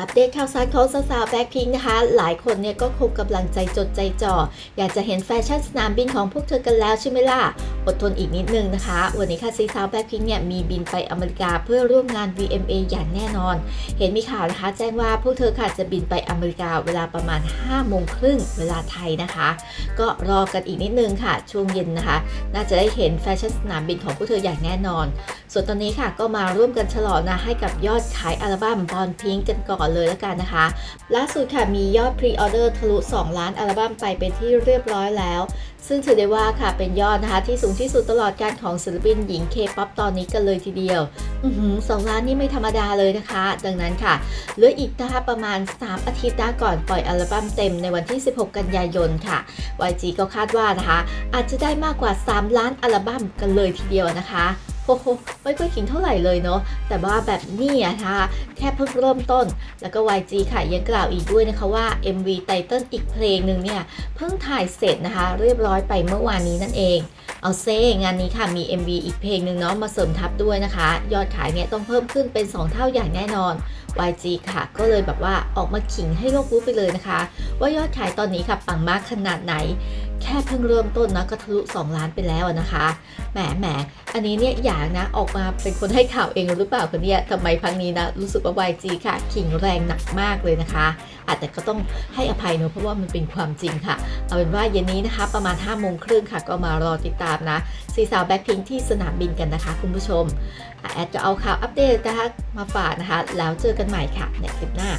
อัปเดตข่าวสารของสาวๆแบล็คพิงค์นะคะ หลายคนเนี่ยก็คงกำลังใจจดใจจ่อ อยากจะเห็นแฟชั่นสนามบินของพวกเธอกันแล้วใช่ไหมล่ะ อดทนอีกนิดนึงนะคะ วันนี้ค่ะซีสาวแบล็คพิงค์เนี่ยมีบินไปอเมริกาเพื่อร่วมงาน VMA อย่างแน่นอน เห็นมีข่าวนะคะ แจ้งว่าพวกเธอค่ะจะบินไปอเมริกาเวลาประมาณ5โมงครึ่งเวลาไทยนะคะ ก็รอกันอีกนิดนึงค่ะ ช่วงเย็นนะคะ น่าจะได้เห็นแฟชั่นสนามบินของพวกเธออย่างแน่นอน ส่วนตอนนี้ค่ะก็มาร่วมกันฉลองนะให้กับยอดขายอัลบั้มบอลพิงกันก่อนเลยแล้วกันนะคะ ล่าสุดค่ะมียอดพรีออเดอร์ทะลุ 2 ล้านอัลบั้มไปเป็นที่เรียบร้อยแล้ว ซึ่งถือได้ว่าค่ะเป็นยอดนะคะที่สูงที่สุดตลอดการของศิลปินหญิงเคป๊อปตอนนี้กันเลยทีเดียวสองล้านนี่ไม่ธรรมดาเลยนะคะ ดังนั้นค่ะเหลืออีกนะคะประมาณ 3 อาทิตย์นะก่อนปล่อยอัลบั้มเต็มในวันที่ 16 กันยายนค่ะ YG ก็คาดว่านะคะ อาจจะได้มากกว่า 3 ล้านอัลบั้มกันเลยทีเดียวนะคะ โหไม่ค่อยขิงเท่าไหร่เลยเนาะแต่ว่าแบบนี้อะนะคะแค่เพิ่งเริ่มต้น แล้วก็ YG ค่ะยังกล่าวอีกด้วยนะคะว่า MV ไตเติลอีกเพลงหนึ่งเนี่ยเพิ่งถ่ายเสร็จนะคะ เรียบร้อยไปเมื่อวานนี้นั่นเองเอาเซ่งานนี้ค่ะมี MV อีกเพลงหนึ่งเนาะมาเสริมทับด้วยนะคะ ยอดขายเนี่ยต้องเพิ่มขึ้นเป็น 2 เท่าอย่างแน่นอน YG ค่ะ ก็เลยแบบว่าออกมาขิงให้โลกรู้ไปเลยนะคะ ว่ายอดขายตอนนี้ค่ะปังมากขนาดไหน แค่เพิ่งเริ่มต้นนะก็ทะลุ 2 ล้านไปแล้วนะคะแหมแหมอันนี้เนี่ยอยากนะ ออกมาเป็นคนให้ข่าวเองหรือเปล่าคนเนี่ยทำไมครั้งนี้นะ รู้สึกว่า YG ค่ะ ขิงแรงหนักมากเลยนะคะอาจจะก็ต้องให้อภัยเนอะเพราะว่ามันเป็นความจริงค่ะ เอาเป็นว่าเย็นนี้นะคะประมาณ5้าโมงครึ่งค่ะ ก็มารอติดตามนะสีสาวแบ็คพิงที่สนามบินกันนะคะคุณผู้ชมแอดจะเอาข่าวอัปเดตนะคะมาฝากนะคะ แล้วเจอกันใหม่ค่ะในคลิปหน้า